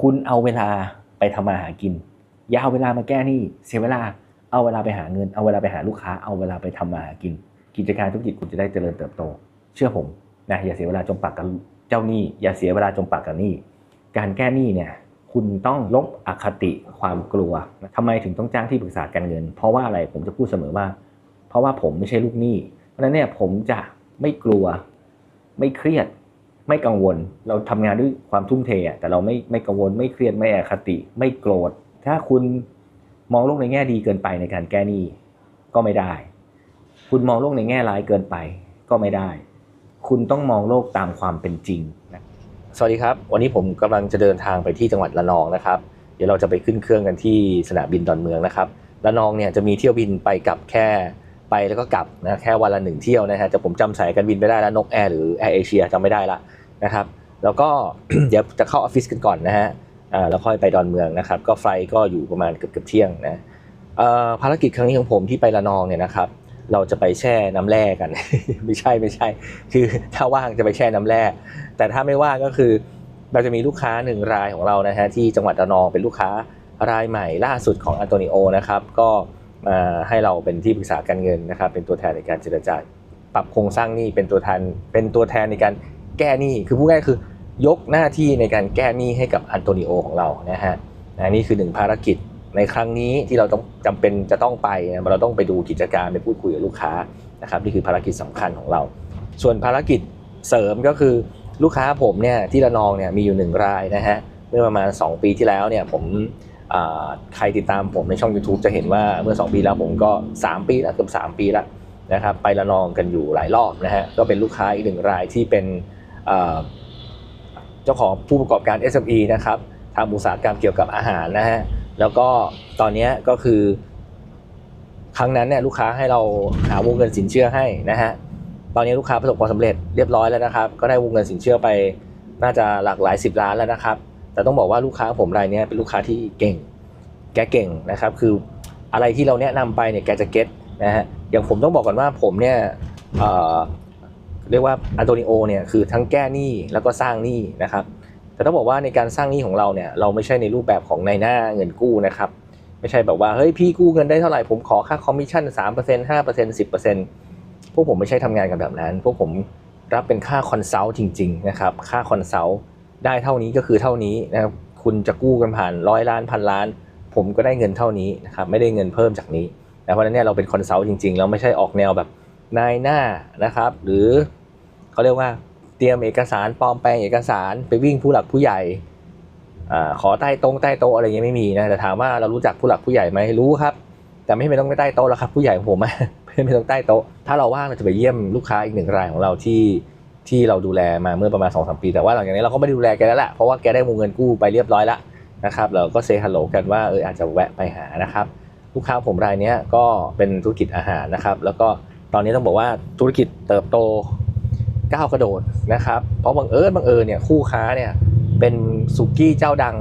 คุณเอาเวลาไปทำมาหากิน อย่าเอาเวลามาแก้หนี้เสียเวลาเอาเวลาไปหาเงิน เอาเวลาไปหาลูกค้าเอาเวลาไปทำมาหากิน กิจการธุรกิจคุณจะได้เจริญเติบโต เชื่อผมนะอย่าเสียเวลาจมปากกับเจ้าหนี้ อย่าเสียเวลาจมปากกับหนี้ การแก้หนี้เนี่ยคุณต้องลบอคติความกลัวทำไมถึงต้องจ้างที่ปรึกษาการเงิน เพราะว่าอะไรผมจะพูดเสมอว่า เพราะว่าผมไม่ใช่ลูกหนี้ เพราะฉะนั้นเนี่ยผมจะไม่กลัว ไม่เครียด ไม่กังวล เราทำงานด้วยความทุ่มเทอะแต่เราไม่ไม่กังวลไม่เครียดไม่อคติ ไม่โกรธ ถ้าคุณมองโลกในแง่ดีเกินไปในการแก้หนี้ก็ไม่ได้ คุณมองโลกในแง่ร้ายเกินไปก็ไม่ได้ คุณต้องมองโลกตามความเป็นจริงนะสวัสดีครับ วันนี้ผมกำลังจะเดินทางไปที่จังหวัดระนองนะครับ เดี๋ยวเราจะไปขึ้นเครื่องกันที่สนามบินดอนเมืองนะครับระนองเนี่ยจะมีเที่ยวบินไปกลับแค่ไปแล้วก็กลับนะแค่วันละหนึ่งเที่ยวนะฮะแต่ผมจำสายการบินไม่ได้แล้วนกแอร์หรือแอร์เอเชียจำไม่ได้ละ นะครับ แล้วก็เดี๋ยวจะเข้าออฟฟิศกันก่อนนะฮะแล้วค่อยไปดอนเมืองนะครับ ก็ไฟก็อยู่ประมาณเกือบเกือบเที่ยงนะภารกิจครั้งนี้ของผมที่ไประนองเนี่ยนะครับ เราจะไปแช่น้ำแร่กัน ไม่ใช่ไม่ใช่ คือถ้าว่างจะไปแช่น้ำแร่ แต่ถ้าไม่ว่างก็คือเราจะมีลูกค้าหนึ่งรายของเรานะฮะที่จังหวัดระนองเป็นลูกค้ารายใหม่ล่าสุดของอันโตนิโอนะครับก็มาให้เราเป็นที่ปรึกษาการเงินนะครับ เป็นตัวแทนในการเจรจาปรับโครงสร้างหนี้เป็นตัวแทนเป็นตัวแทนในการ แก้หนี้คือพูดง่ายคือยกหน้าที่ในการแก้หนี้ให้กับอันโตนิโอของเรานะฮะนะนี่คือหนึ่งภารกิจในครั้งนี้ที่เราต้องจำเป็นจะต้องไปนะเราต้องไปดูกิจการไปพูดคุยกับลูกค้านะครับนี่คือภารกิจสำคัญของเรา ส่วนภารกิจเสริมก็คือลูกค้าผมเนี่ยที่ระนองเนี่ยมีอยู่หนึ่งรายนะฮะเมื่อประมาณ 2 ปีที่แล้วเนี่ยผมใครติดตามผมในช่อง YouTube จะเห็นว่าเมื่อ 2 ปีแล้วผมก็ 3 ปีแล้วเกือบ3 ปีแล้วนะครับไประนองกันอยู่หลายรอบนะฮะก็เป็นลูกค้าอีกหนึ่งรายที่เป็น เจ้าของผู้ประกอบการ SME นะครับทำอุตสาหกรรมเกี่ยวกับอาหารนะฮะแล้วก็ตอนนี้ก็คือครั้งนั้นเนี่ยลูกค้าให้เราหาวงเงินสินเชื่อให้นะฮะตอนนี้ลูกค้าประสบความสำเร็จเรียบร้อยแล้วนะครับ ก็ได้วงเงินสินเชื่อไปน่าจะหลากหลายสิบล้านแล้วนะครับ แต่ต้องบอกว่าลูกค้าผมรายนี้เป็นลูกค้าที่เก่ง แกเก่งนะครับ คืออะไรที่เราแนะนำไปเนี่ยแกจะเก็ตนะฮะอย่างผมต้องบอกก่อนว่าผมเนี่ย เรียกว่าอันโตนิโอเนี่ยคือทั้งแก้หนี้แล้วก็สร้างหนี้นะครับ แต่ต้องบอกว่าในการสร้างหนี้ของเราเนี่ยเราไม่ใช่ในรูปแบบของในหน้าเงินกู้นะครับ ไม่ใช่แบบว่าเฮ้ยพี่กู้เงินได้เท่าไหร่ผมขอค่าคอมมิชชั่น3% 5% 10%พวกผมไม่ใช่ทำงานกันแบบนั้น พวกผมรับเป็นค่าคอนซัลท์จริง ๆ นะครับ ค่าคอนซัลท์ได้เท่านี้ก็คือเท่านี้นะครับคุณจะกู้กันผ่านร้อยล้านพันล้าน ผมก็ได้เงินเท่านี้นะครับไม่ได้เงินเพิ่มจากนี้นะเพราะฉะนั้นเนี่ยเราเป็นคอนซัลท์จริงๆแล้วไม่ใช่ออกแนวแบบนายหน้านะครับ หรือ เขาเรียกว่าเตรียมเอกสารปลอมแปลงเอกสารไปวิ่งผู้หลักผู้ใหญ่อขอใต้ตรงใต้โต๊ะอะไรเงี้ยไม่มีนะแต่ถามว่าเรารู้จักผู้หลักผู้ใหญ่ไหมรู้ครับ แต่ไม่เป็นต้องไปใต้โต๊ะแล้วครับ ผู้ใหญ่ของผมไม่เป็นต้องใต้โต๊ะถ้าเราว่างเราจะไปเยี่ยมลูกค้าอีกหนึ่งรายของเราที่ที่เราดูแลมาเมื่อประมาณ2อสปี แต่ว่าหลังจากนี้เราก็ไม่ได้ดูแลแกแล้วแหละเพราะว่าแกได้วงเงินกู้ไปเรียบร้อยแล้วนะครับเราก็เซฮัลโหลกันว่าเอออาจจะแวะไปหานะครับลูกค้าผมรายนี้ก็เป็นธุรกิจอาหารนะครับ แล้วก็ตอนนี้ต้องบอกว่าธุรกิจเติบโต ก้าวกระโดดนะครับเพราะบังเอิญบังเอิญเนี่ยคู่ค้าเนี่ยเป็นสุกี้เจ้าดัง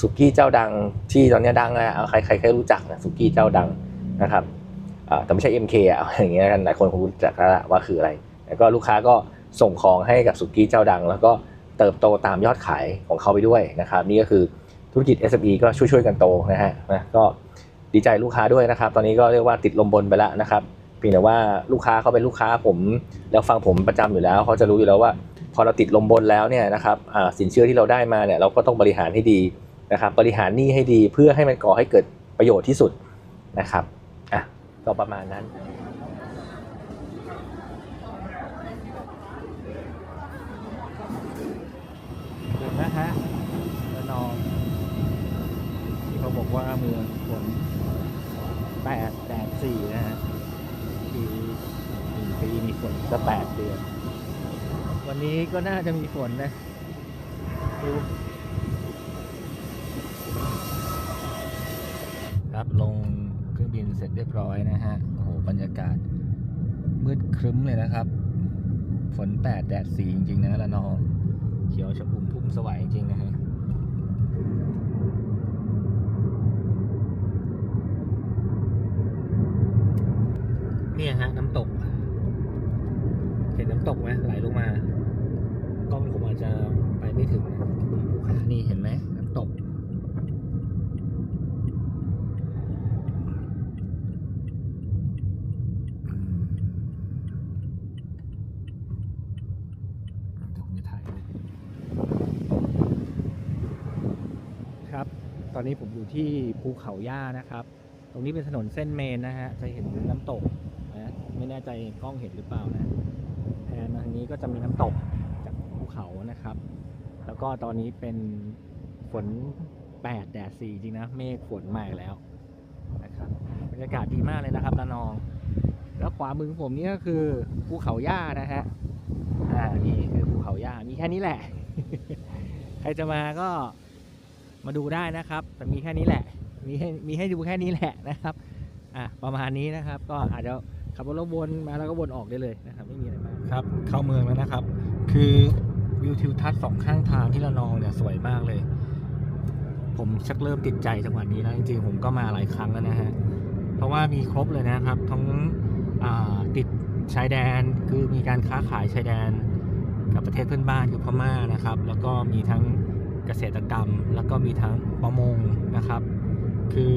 สุกี้เจ้าดังที่ตอนนี้ดังอะใครใครใครรู้จักนะสุกี้เจ้าดังนะครับแต่ไม่ใช่ MK อะเอาอย่างเงี้ยกันหลายคนคงรู้จักแล้วว่าคืออะไรแล้วก็ลูกค้าก็ส่งของให้กับสุกี้เจ้าดัง แล้วก็เติบโตตามยอดขายของเขาไปด้วยนะครับนี่ก็คือธุรกิจ SME ก็ช่วยๆกันโตนะฮะนะก็ดีใจลูกค้าด้วยนะครับ ตอนนี้ก็เรียกว่าติดลมบนไปแล้วนะครับ เพียงแต่ว่าลูกค้าเขาเป็นลูกค้าผม แล้วฟังผมประจำอยู่แล้วเขาจะรู้อยู่แล้วว่า พอเราติดลมบนแล้วเนี่ยนะครับอ่าสินเชื่อที่เราได้มาเนี่ยเราก็ต้องบริหารให้ดีนะครับบริหารหนี้ให้ดีเพื่อให้มันก่อให้เกิดประโยชน์ที่สุดนะครับอะก็ประมาณนั้นนะฮะระนองที่เขาบอกว่าเมืองฝนแปดแปดสี่นะฮะ ฝนก็แปดเดือน วันนี้ก็น่าจะมีฝนนะดูครับลงเครื่องบินเสร็จเรียบร้อยนะฮะ โอ้โห บรรยากาศ มืดครึ้มเลยนะครับ ฝนแปดแดดสีจริง ๆ นะละนอง เขียวชอุ่มพุ่มสวายจริงๆนะฮะเนี่ยฮะ น้ำตกเห็ น้ำตกไหมไหลลงมา กล้องผมอาจจะไปไม่ถึงนี่เห็นไหมน้ำตก ครับ ตอนนี้ผมอยู่ที่ภูเขาย่านะครับ ตรงนี้เป็นถนนเส้นเมนนะฮะ จะเห็นน้ำตกนะ ไม่แน่ใจกล้องเห็นหรือเปล่านะ นมาทางนี้ก็จะมีน้ำตกจากภูเขานะครับ แล้วก็ตอนนี้เป็นฝนแปดแดดสี่จริงนะ เมฆฝนมากแล้วนะครับบรรยากาศดีมากเลยนะครับระนอง แล้วขวามือผมนี่ก็คือภูเขาย่านะฮะอ่านี่คือภูเขาย่ามีแค่นี้แหละ ใครจะมาก็มาดูได้นะครับ แต่มีแค่นี้แหละ มีให้มีให้ดูแค่นี้แหละนะครับ อะประมาณนี้นะครับ ก็อาจจะขับรถววนมาแล้วก็วนออกได้เลยนะครับ ไม่มีอะไรมาก ครับ เข้าเมืองแล้วนะครับ คือวิวทิวทัศน์สองข้างทางที่ระนองเนี่ยสวยมากเลย ผมชักเริ่มติดใจจังหวัดนี้แล้วจริงๆผมก็มาหลายครั้งแล้วนะฮะ เพราะว่ามีครบเลยนะครับ ทั้งติดชายแดนคือมีการค้าขายชายแดน กับประเทศเพื่อนบ้านคือพม่านะครับ แล้วก็มีทั้งเกษตรกรรม แล้วก็มีทั้งประมงนะครับ คือ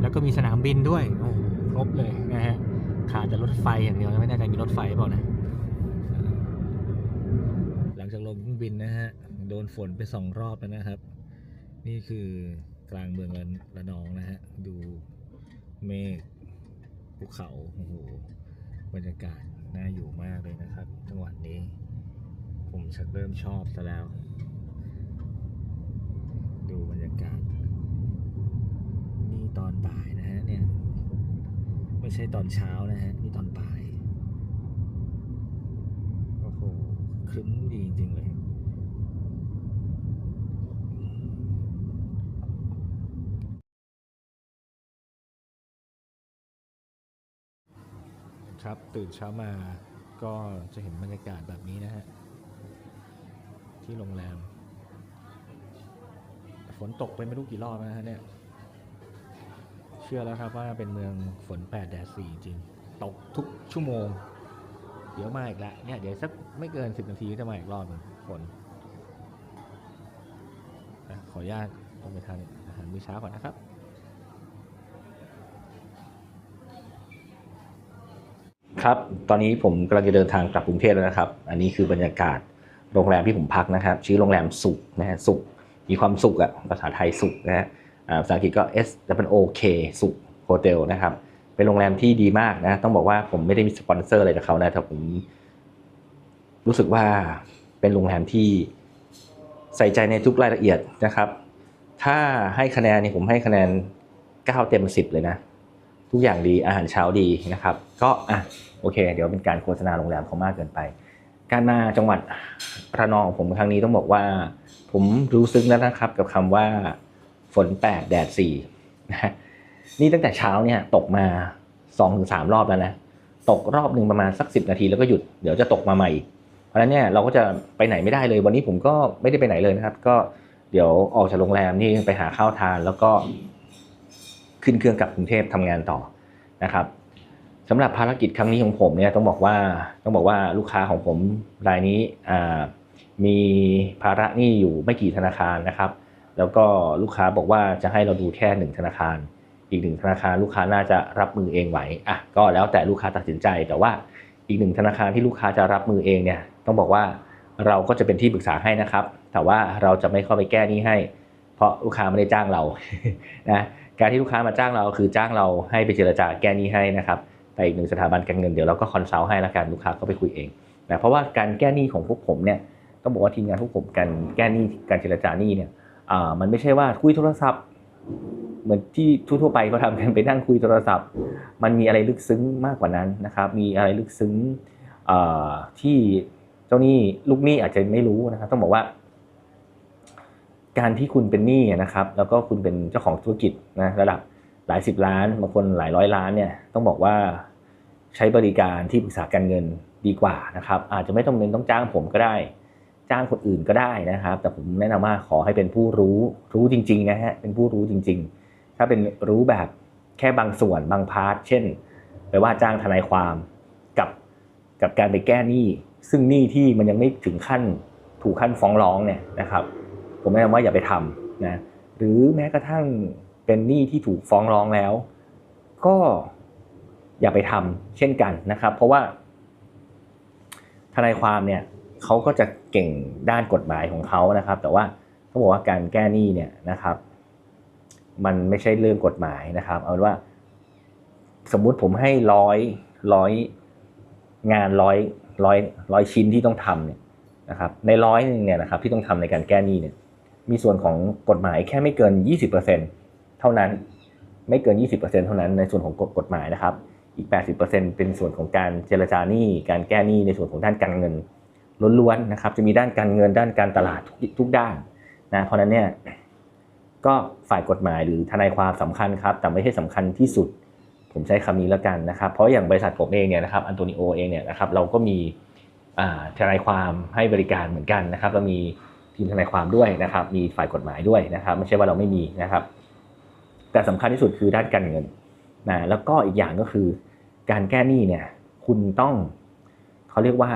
แล้วก็มีสนามบินด้วยโอ้ครบเลยนะฮะขาดแต่รถไฟอย่างเดียวนะไม่แน่ใจมีรถไฟเปล่านะเออหินนะฮะ โดนฝนไปสองรอบแล้วนะครับ นี่คือกลางเมืองระระนองนะฮะ ดูเมฆภูเขา โอ้โห บรรยากาศน่าอยู่มากเลยนะครับ จังหวัดนี้ ผมชักเริ่มชอบซะแล้ว ดูบรรยากาศ นี่ตอนบ่ายนะฮะเนี่ย ไม่ใช่ตอนเช้านะฮะ นี่ตอนบ่าย โอ้โหครึ้มดีจริงเลย ครับ ตื่นเช้ามาก็จะเห็นบรรยากาศแบบนี้นะฮะ ที่โรงแรม ฝนตกไปไม่รู้กี่รอบนะฮะเนี่ย เชื่อแล้วครับว่าเป็นเมืองฝน8แดด4จริง ตกทุกชั่วโมง เดี๋ยวมาอีกแล้วเนี่ยเดี๋ยวสักไม่เกิน10นาทีจะมาอีกรอบนึงฝนขออนุญาตลงไปทานอาหารมื้อเช้าก่อนนะครับ ครับ ตอนนี้ผมกำลังจะเดินทางกลับกรุงเทพแล้วนะครับ อันนี้คือบรรยากาศโรงแรมที่ผมพักนะครับ ชื่อโรงแรมสุขนะฮะสุข มีความสุขอะภาษาไทยสุขนะฮะอ่าภาษาอังกฤษก็ S W O K สุขโฮเทลนะครับ เป็นโรงแรมที่ดีมากนะ ต้องบอกว่าผมไม่ได้มีสปอนเซอร์อะไรจากเขานะแต่ผมรู้สึกว่าเป็นโรงแรมที่ใส่ใจในทุกรายละเอียดนะครับ ถ้าให้คะแนนนี่ผมให้คะแนน 9 เต็ม 10 เลยนะ ทุกอย่างดีอาหารเช้าดีนะครับ ก็อะโอเค เดี๋ยวเป็นการโฆษณาโรงแรมเขามากเกินไป การมาจังหวัดระนองของผมครั้งนี้ต้องบอกว่า ผมรู้ซึ้งแล้วนะครับกับคำว่าฝนแปดแดดสี่นะนี่ตั้งแต่เช้าเนี่ยตกมาสองถึงสามรอบแล้วนะตกรอบหนึ่งประมาณสักสิบนาทีแล้วก็หยุดเดี๋ยวจะตกมาใหม่อีกเพราะฉะนั้นเนี่ยเราก็จะไปไหนไม่ได้เลย วันนี้ผมก็ไม่ได้ไปไหนเลยนะครับ ก็เดี๋ยวออกจากโรงแรมนี่ไปหาข้าวทานแล้วก็ขึ้นเครื่องกลับกรุงเทพทำงานต่อ นะครับสำหรับภารกิจครั้งนี้ของผมเนี่ยต้องบอกว่าต้องบอกว่าลูกค้าของผมรายนี้มีภาระหนี้อยู่ไม่กี่ธนาคารนะครับ แล้วก็ลูกค้าบอกว่าจะให้เราดูแค่หนึ่งธนาคาร อีกหนึ่งธนาคารลูกค้าน่าจะรับมือเองไหวอะก็แล้วแต่ลูกค้าตัดสินใจ แต่ว่าอีกหนึ่งธนาคารที่ลูกค้าจะรับมือเองเนี่ยต้องบอกว่าเราก็จะเป็นที่ปรึกษาให้นะครับ แต่ว่าเราจะไม่เข้าไปแก้หนี้ให้ เพราะลูกค้าไม่ได้จ้างเรานะการที่ลูกค้ามาจ้างเราคือจ้างเราให้ไปเจรจาแก้หนี้ให้นะครับแต่อีกหนึ่งสถาบันการเงินเดี๋ยวเราก็คอนซัลท์ให้ละกันลูกค้าก็ไปคุยเองนะเพราะว่าการแก้หนี้ของพวกผมเนี่ยต้องบอกว่าทีมงานพวกผมการแก้หนี้การเจรจาหนี้เนี่ยมันไม่ใช่ว่าคุยโทรศัพท์ เหมือนที่ทั่วไปเขาทำกันไปนั่งคุยโทรศัพท์ มันมีอะไรลึกซึ้งมากกว่านั้นนะครับ มีอะไรลึกซึ้งที่เจ้าหนี้ลูกหนี้อาจจะไม่รู้นะครับต้องบอกว่า การที่คุณเป็นหนี้นะครับ แล้วก็คุณเป็นเจ้าของธุรกิจนะระดับหลายสิบล้านบางคนหลายร้อยล้านเนี่ยต้องบอกว่าใช้บริการที่ปรึกษาการเงินดีกว่านะครับ อาจจะไม่ต้องเป็นต้องจ้างผมก็ได้ จ้างคนอื่นก็ได้นะครับ แต่ผมแนะนำว่าขอให้เป็นผู้รู้รู้จริงๆนะฮะเป็นผู้รู้จริง ๆ ถ้าเป็นรู้แบบแค่บางส่วนบางพาร์ทเช่นไปว่าจ้างทนายความกับกับการไปแก้หนี้ซึ่งหนี้ที่มันยังไม่ถึงขั้นถูกขั้นฟ้องร้องเนี่ยนะครับ ผมแนะนำว่าอย่าไปทำนะหรือแม้กระทั่งเป็นหนี้ที่ถูกฟ้องร้องแล้ว ก็อย่าไปทำเช่นกันนะครับ เพราะว่าทนายความเนี่ยเขาก็จะเก่งด้านกฎหมายของเขานะครับ แต่ว่าต้องบอกว่าการแก้หนี้เนี่ยนะครับ มันไม่ใช่เรื่องกฎหมายนะครับ เอาว่า สมมุติผมให้ร้อยร้อยงานร้อยร้อยร้อยชิ้นที่ต้องทำเนี่ยนะครับ ในร้อยหนึ่งเนี่ยนะครับ ที่ต้องทำในการแก้หนี้เนี่ย มีส่วนของกฎหมายแค่ไม่เกิน 20%เท่านั้นไม่เกิน 20%เท่านั้นในส่วนของกฎหมายนะครับ อีก 80%เป็นส่วนของการเจรจาหนี้ การแก้หนี้ในส่วนของด้านการเงินล้วนๆนะครับ จะมีด้านการเงินด้านการตลาดทุกทุกด้านนะเพราะนั้นเนี่ยก็ฝ่ายกฎหมายหรือทนายความสำคัญครับ แต่ไม่ใช่สำคัญที่สุด ผมใช้คำนี้แล้วกันนะครับ เพราะอย่างบริษัทผมเองเนี่ยนะครับอันโตนิโอเองเนี่ยนะครับเราก็มีทนายความให้บริการเหมือนกันนะครับ เรามี ทีมทนายความด้วยนะครับ มีฝ่ายกฎหมายด้วยนะครับ ไม่ใช่ว่าเราไม่มีนะครับ แต่สำคัญที่สุดคือด้านการเงินนะแล้วก็อีกอย่างก็คือ การแก้หนี้เนี่ยคุณต้องเขาเรียกว่า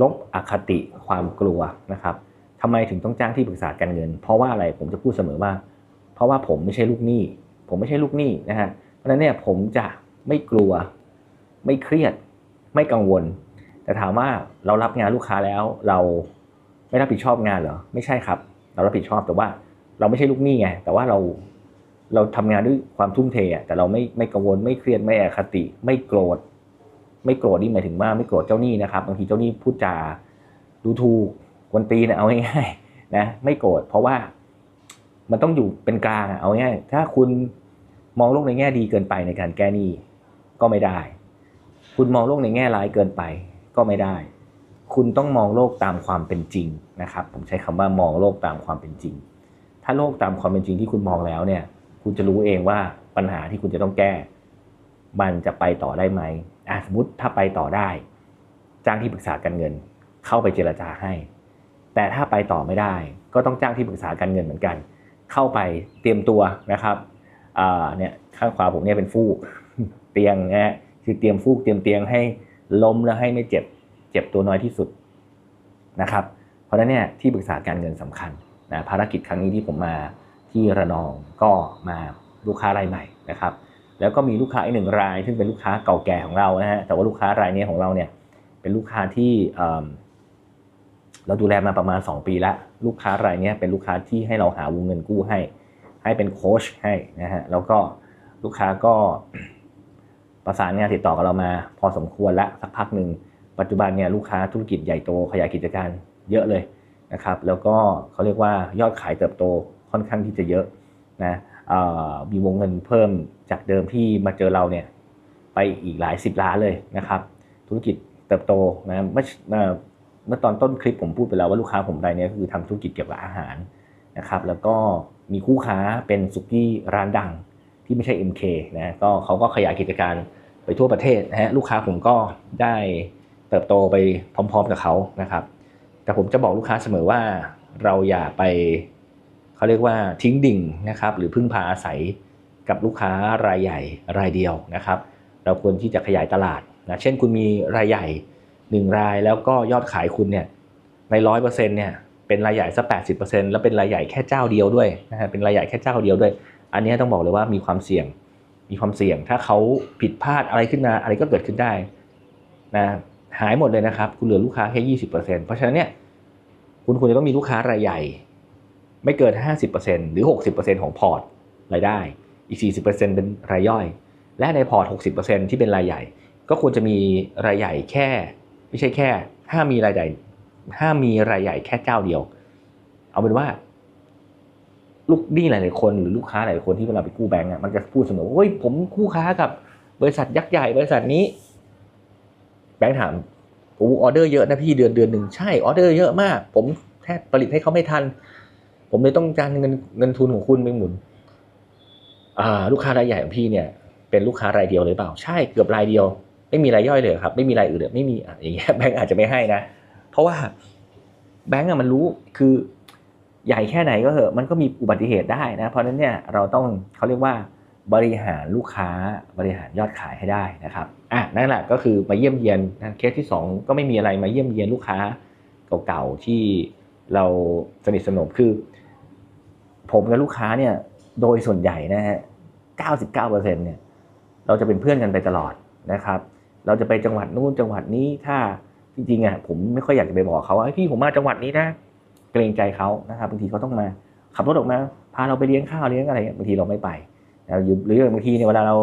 ลบอคติความกลัวนะครับทำไมถึงต้องจ้างที่ปรึกษาการเงิน เพราะว่าอะไรผมจะพูดเสมอว่า เพราะว่าผมไม่ใช่ลูกหนี้ ผมไม่ใช่ลูกหนี้นะฮะเพราะฉะนั้นเนี่ยผมจะไม่กลัว ไม่เครียด ไม่กังวล แต่ถามว่าเรารับงานลูกค้าแล้วเรา ไม่รับผิดชอบงานเหรอ ไม่ใช่ครับ เรารับผิดชอบแต่ว่าเราไม่ใช่ลูกหนี้ไง แต่ว่าเราเราทำงานด้วยความทุ่มเทอะแต่เราไม่ไม่กังวลไม่เครียดไม่แอคติ ไม่โกรธ ไม่โกรธนี่หมายถึงว่าไม่โกรธเจ้าหนี้นะครับบางทีเจ้าหนี้พูดจาดูถูกกวนตีนะเอาง่ายๆนะไม่โกรธเพราะว่ามันต้องอยู่เป็นกลางเอาง่ายถ้าคุณมองโลกในแง่ดีเกินไปในการแก้หนี้ก็ไม่ได้ คุณมองโลกในแง่ร้ายเกินไปก็ไม่ได้ คุณต้องมองโลกตามความเป็นจริงนะครับ ผมใช้คำว่ามองโลกตามความเป็นจริง ถ้าโลกตามความเป็นจริงที่คุณมองแล้วเนี่ย คุณจะรู้เองว่าปัญหาที่คุณจะต้องแก้ มันจะไปต่อได้ไหมอะสมมติถ้าไปต่อได้ จ้างที่ปรึกษาการเงิน เข้าไปเจรจาให้ แต่ถ้าไปต่อไม่ได้ ก็ต้องจ้างที่ปรึกษาการเงินเหมือนกัน เข้าไปเตรียมตัวนะครับอ่าเนี่ยข้างขวาผมเนี่ยเป็นฟูกเตียงนะฮะคือเตรียมฟูกเตรียมเตียงให้ล้มแล้วให้ไม่เจ็บ เจ็บตัวน้อยที่สุดนะครับ เพราะฉะนั้นเนี่ยที่ปรึกษาการเงินสำคัญนะภารกิจครั้งนี้ที่ผมมาที่ระนองก็มาลูกค้ารายใหม่นะครับ แล้วก็มีลูกค้าอีกหนึ่งราย ซึ่งเป็นลูกค้าเก่าแก่ของเรานะฮะแต่ว่าลูกค้ารายนี้ของเราเนี่ยเป็นลูกค้าที่เราดูแลมาประมาณ 2 ปีแล้วลูกค้ารายนี้เป็นลูกค้าที่ให้เราหาวงเงินกู้ให้ ให้เป็นโค้ชให้นะฮะแล้วก็ลูกค้าก็ประสานงานติดต่อกับเรามา พอสมควรแล้วสักพักหนึ่ง ปัจจุบันเนี่ยลูกค้าธุรกิจใหญ่โตขยายกิจการเยอะเลยนะครับ แล้วก็เขาเรียกว่ายอดขายเติบโตค่อนข้างที่จะเยอะนะมีวงเงินเพิ่มจากเดิมที่มาเจอเราเนี่ยไปอีกหลายสิบล้านเลยนะครับธุรกิจเติบโตนะเมื่อเมื่อตอนต้นคลิปผมพูดไปแล้วว่าลูกค้าผมรายนี้คือทำธุรกิจเกี่ยวกับอาหารนะครับแล้วก็มีคู่ค้าเป็นสุกี้ร้านดังที่ไม่ใช่ MK นะก็เขาก็ขยายกิจการไปทั่วประเทศนะฮะลูกค้าผมก็ได้ เติบโตไปพร้อมๆกับเขานะครับ แต่ผมจะบอกลูกค้าเสมอว่าเราอย่าไปเขาเรียกว่าทิ้งดิ่งนะครับ หรือพึ่งพาอาศัยกับลูกค้ารายใหญ่รายเดียวนะครับ เราควรที่จะขยายตลาดนะเช่นคุณมีรายใหญ่หนึ่งรายแล้วก็ยอดขายคุณเนี่ยในร้อยเปอร์เซ็นต์เนี่ยเป็นรายใหญ่สักแปดสิบเปอร์เซ็นต์แล้วเป็นรายใหญ่แค่เจ้าเดียวด้วยนะฮะเป็นรายใหญ่แค่เจ้าเดียวด้วย อันนี้ต้องบอกเลยว่ามีความเสี่ยงมีความเสี่ยงถ้าเขาผิดพลาดอะไรขึ้นมาอะไรก็เกิดขึ้นได้นะ หายหมดเลยนะครับ คุณเหลือลูกค้าแค่ยี่สิบเปอร์เซ็นต์เพราะฉะนั้นเนี่ยคุณควรจะต้องมีลูกค้ารายใหญ่ ไม่เกินห้าสิบเปอร์เซ็นต์หรือหกสิบเปอร์เซ็นต์ของพอร์ตรายได้ อีกสี่สิบเปอร์เซ็นต์เป็นรายย่อย และในพอร์ตหกสิบเปอร์เซ็นต์ที่เป็นรายใหญ่ ก็ควรจะมีรายใหญ่แค่ ไม่ใช่แค่ห้ามีรายใหญ่ห้ามมีรายใหญ่แค่เจ้าเดียว เอาเป็นว่า ลูกนี้หลายๆคนหรือลูกค้าหลายคนที่เวลาไปกู้แบงก์อะมันจะพูดเสมอว่าเฮ้ยผมคู่ค้ากับบริษัทยักษ์ใหญ่บริษัทนี้ แบงก์ถามโอ้ออเดอร์เยอะนะพี่เดือนเดือนหนึ่งใช่ออเดอร์เยอะมาก ผมแทบผลิตให้เขาไม่ทัน ผมเลยต้องการเงินเงินทุนของคุณไปหมุนอ่าลูกค้ารายใหญ่ของพี่เนี่ย เป็นลูกค้ารายเดียวเลยเปล่า ใช่เกือบรายเดียว ไม่มีรายย่อยเลยครับ ไม่มีรายอื่นเลยไม่มีอะอย่างเงี้ยแบงก์อาจจะไม่ให้นะ เพราะว่าแบงก์อะมันรู้คือใหญ่แค่ไหนก็เหอะมันก็มีอุบัติเหตุได้นะ เพราะนั้นเนี่ยเราต้องเขาเรียกว่า บริหารลูกค้าบริหารยอดขายให้ได้นะครับอะนั่นแหละก็คือมาเยี่ยมเยียนนะเคสที่สองก็ไม่มีอะไรมาเยี่ยมเยียนลูกค้าเก่าๆที่เราสนิทสนมคือ ผมกับลูกค้าเนี่ยโดยส่วนใหญ่นะฮะ99%เนี่ยเราจะเป็นเพื่อนกันไปตลอดนะครับ เราจะไปจังหวัดนู้นจังหวัดนี้ถ้าจริงๆอะผมไม่ค่อยอยากจะไปบอกเขาว่าพี่ผมมาจังหวัดนี้นะเกรงใจเขานะครับบางทีเขาต้องมาขับรถออกมาพาเราไปเลี้ยงข้าวเลี้ยงอะไรเงี้ยบางทีเราไม่ไป นะหรือหรือบางทีเนี่ยเวลาเรา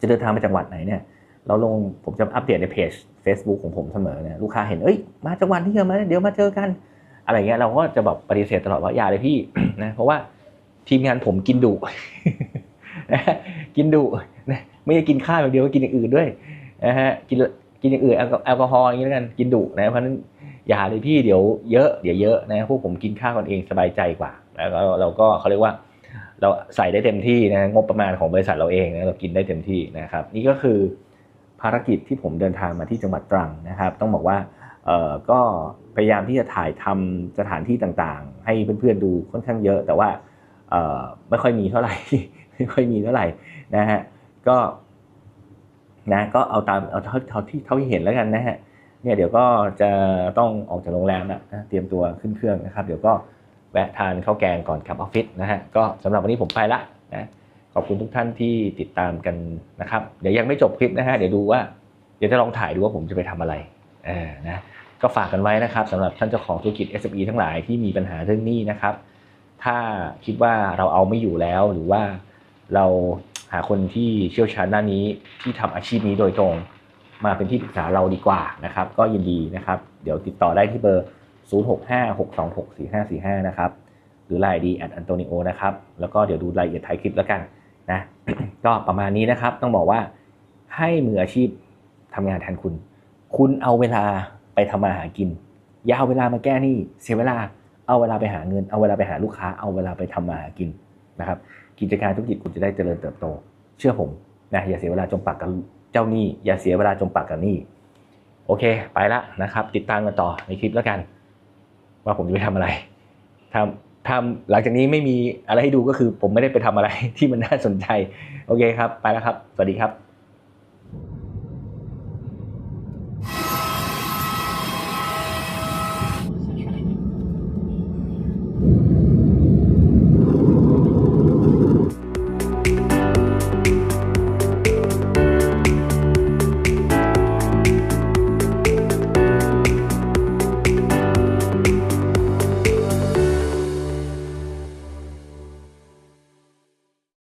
จะเดินทางไปจังหวัดไหนเนี่ย เราลงผมจะอัปเดตในเพจ Facebook ของผมเสมอเนี่ยลูกค้าเห็นเอ้ยมาจังหวัดที่เดียวมาเดี๋ยวมาเจอกัน อะไรเงี้ยเราก็จะแบบปฏิเสธตลอดว่าอย่าเลยพี่นะเพราะว่าทีมงานผมกินดุกินดุนะไม่ใช่กินข้าวอย่างเดียวก็กินอย่างอื่นด้วยนะฮะกินกินอย่างอื่นแอลกอแอลกอฮอล์อย่างนี้แล้วกันกินดุนะเพราะนั้นอย่าเลยพี่เดี๋ยวเยอะเดี๋ยวเยอะนะพวกผมกินข้าวกันเองสบายใจกว่า แล้วเราก็เขาเรียกว่า เราใส่ได้เต็มที่นะงบประมาณของบริษัทเราเองนะเรากินได้เต็มที่นะครับ นี่ก็คือภารกิจที่ผมเดินทางมาที่จังหวัดตรังนะครับ ต้องบอกว่าก็พยายามที่จะถ่ายทำสถานที่ต่างๆ ให้เพื่อนๆดูค่อนข้างเยอะ แต่ว่าไม่ค่อยมีเท่าไหร่ไม่ค่อยมีเท่าไหร่นะฮะก็นะก็เอาตามเอาเท่าที่เท่าที่เห็นแล้วกันนะฮะเนี่ยเดี๋ยวก็จะต้องออกจากโรงแรมนะเตรียมตัวขึ้นเครื่องนะครับ เดี๋ยวก็ แวะทานข้าวแกงก่อนกลับออฟฟิศนะฮะก็สำหรับวันนี้ผมไปละนะขอบคุณทุกท่านที่ติดตามกันนะครับเดี๋ยวยังไม่จบคลิปนะฮะเดี๋ยวดูว่าเดี๋ยวจะลองถ่ายดูว่าผมจะไปทำอะไรเออนะก็ฝากกันไว้นะครับสำหรับท่านเจ้าของธุรกิจ SME ทั้งหลายที่มีปัญหาเรื่องหนี้นะครับ ถ้าคิดว่าเราเอาไม่อยู่แล้วหรือว่าเราหาคนที่เชี่ยวชาญด้านนี้ที่ทำอาชีพนี้โดยตรง มาเป็นที่ปรึกษาเราดีกว่านะครับ ก็ยินดีนะครับ เดี๋ยวติดต่อได้ที่เบอร์ 0656264545 นะครับ หรือ Line ดีแอดอันโตนิโอนะครับ แล้วก็เดี๋ยวดูรายละเอียดท้ายคลิปแล้วกันนะ ก็ประมาณนี้นะครับ ต้องบอกว่าให้มืออาชีพทำงานแทนคุณ คุณเอาเวลาไปทำมาหากิน อย่าเอาเวลามาแก้หนี้เสียเวลา เอาเวลาไปหาเงิน เอาเวลาไปหาลูกค้า เอาเวลาไปทำมาหากินนะครับ กิจการธุรกิจคุณจะได้เจริญเติบโต เชื่อผมนะอย่าเสียเวลาจมปักกับเจ้าหนี้ อย่าเสียเวลาจมปักกับหนี้ โอเค ไปละนะครับ ติดตามกันต่อในคลิปแล้วกัน ว่าผมจะไปทำอะไรทำทำหลังจากนี้ไม่มีอะไรให้ดูก็คือผมไม่ได้ไปทำอะไรที่มันน่าสนใจ โอเคครับ ไปแล้วครับ สวัสดีครับ